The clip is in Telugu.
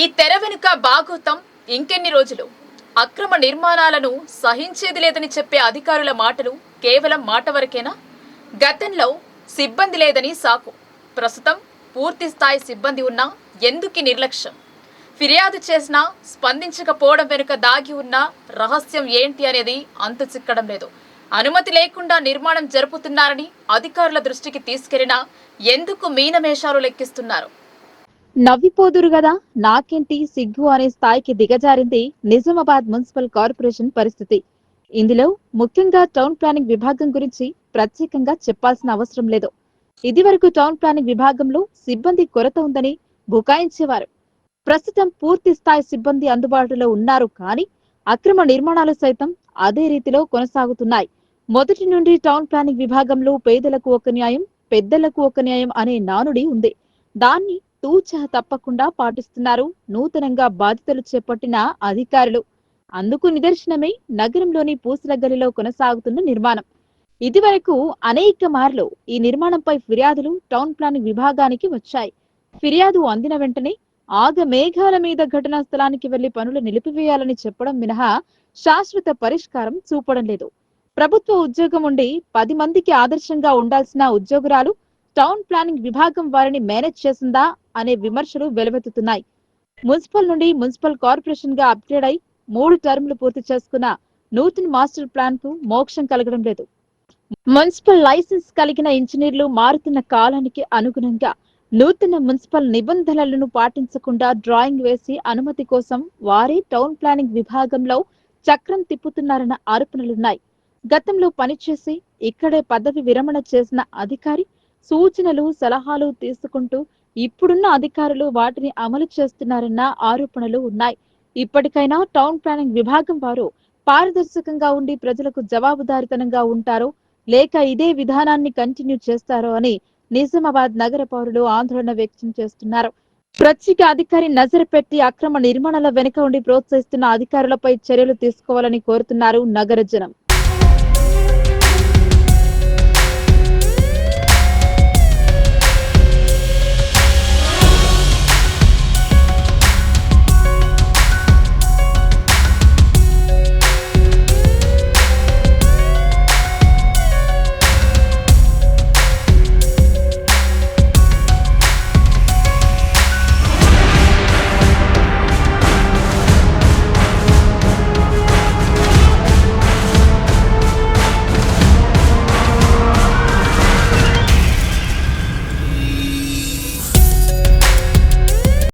ఈ తెర వెనుక బాగోతం ఇంకెన్ని రోజులు? అక్రమ నిర్మాణాలను సహించేది లేదని చెప్పే అధికారుల మాటలు కేవలం మాట వరకేనా? గతంలో సిబ్బంది లేదని సాకు. ప్రస్తుతం పూర్తి స్థాయి సిబ్బంది ఉన్నా ఎందుకు నిర్లక్ష్యం? ఫిర్యాదు చేసినా స్పందించకపోవడం వెనుక దాగి ఉన్న రహస్యం ఏంటి అనేది అంతు చిక్కడం లేదు. అనుమతి లేకుండా నిర్మాణం జరుపుతున్నారని అధికారుల దృష్టికి తీసుకెళ్ళినా ఎందుకు మీనమేషాలు లెక్కిస్తున్నారు? నవ్విపోదురు గదా. నాకేంటి సిగ్గు అనే స్థాయికి దిగజారింది నిజామాబాద్ మున్సిపల్ కార్పొరేషన్ పరిస్థితి. ఇందులో ముఖ్యంగా టౌన్ ప్లానింగ్ విభాగం గురించి ప్రత్యేకంగా చెప్పాల్సిన అవసరం లేదు. ఇదివరకు టౌన్ ప్లానింగ్ విభాగంలో సిబ్బంది కొరత ఉందని బుకాయించేవారు. ప్రస్తుతం పూర్తి స్థాయి సిబ్బంది అందుబాటులో ఉన్నారు కానీ అక్రమ నిర్మాణాలు సైతం అదే రీతిలో కొనసాగుతున్నాయి. మొదటి నుండి టౌన్ ప్లానింగ్ విభాగంలో పేదలకు ఒక న్యాయం పెద్దలకు ఒక న్యాయం అనే నానుడి ఉంది. దాన్ని తూచా తప్పకుండా పాటిస్తున్నారు. నూతనంగా బాధ్యతలు చేపట్టిన అధికారులు. అందుకు నిదర్శనమే నగరంలోని పూసల గలిలో కొనసాగుతున్న నిర్మాణం. ఇదివరకు అనేక మార్లు ఈ నిర్మాణంపై ఫిర్యాదులు టౌన్ ప్లానింగ్ విభాగానికి వచ్చాయి. ఫిర్యాదు అందిన వెంటనే ఆగ మేఘాల మీద ఘటనా స్థలానికి వెళ్ళి పనులు నిలిపివేయాలని చెప్పడం మినహా శాశ్వత పరిష్కారం చూపడం లేదు. ప్రభుత్వ ఉద్యోగం ఉండి పది మందికి ఆదర్శంగా ఉండాల్సిన ఉద్యోగురాలు టౌన్ ప్లానింగ్ విభాగం వారిని మేనేజ్ చేసిందా అనే విమర్శలు వెలువెత్తుతున్నాయి. మున్సిపల్ నుండి మున్సిపల్ కార్పొరేషన్గా అప్గ్రేడ్ అయి మూడు టర్ములు పూర్తి చేసుకున్న నూతన మాస్టర్ ప్లాన్కు మోక్షం కలగడం లేదు. మున్సిపల్ లైసెన్స్ కలిగిన ఇంజనీర్లు మారుతున్న కాలానికి అనుగుణంగా నూతన మున్సిపల్ నిబంధనలను పాటించకుండా డ్రాయింగ్ వేసి అనుమతి కోసం వారే టౌన్ ప్లానింగ్ విభాగంలో చక్రం తిప్పుతున్నారన్న ఆరోపణలున్నాయి. గతంలో పనిచేసి ఇక్కడే పదవి విరమణ చేసిన అధికారి సూచనలు సలహాలు తీసుకుంటూ ఇప్పుడున్న అధికారులు వాటిని అమలు చేస్తున్నారన్న ఆరోపణలు ఉన్నాయి. ఇప్పటికైనా టౌన్ ప్లానింగ్ విభాగం వారు పారదర్శకంగా ఉండి ప్రజలకు జవాబుదారితనంగా ఉంటారో లేక ఇదే విధానాన్ని కంటిన్యూ చేస్తారో అని నిజామాబాద్ నగర పౌరులు ఆందోళన వ్యక్తం చేస్తున్నారు. ప్రత్యేక అధికారి నజర పెట్టి అక్రమ నిర్మాణాల వెనుక ఉండి ప్రోత్సహిస్తున్న అధికారులపై చర్యలు తీసుకోవాలని కోరుతున్నారు నగర జనం.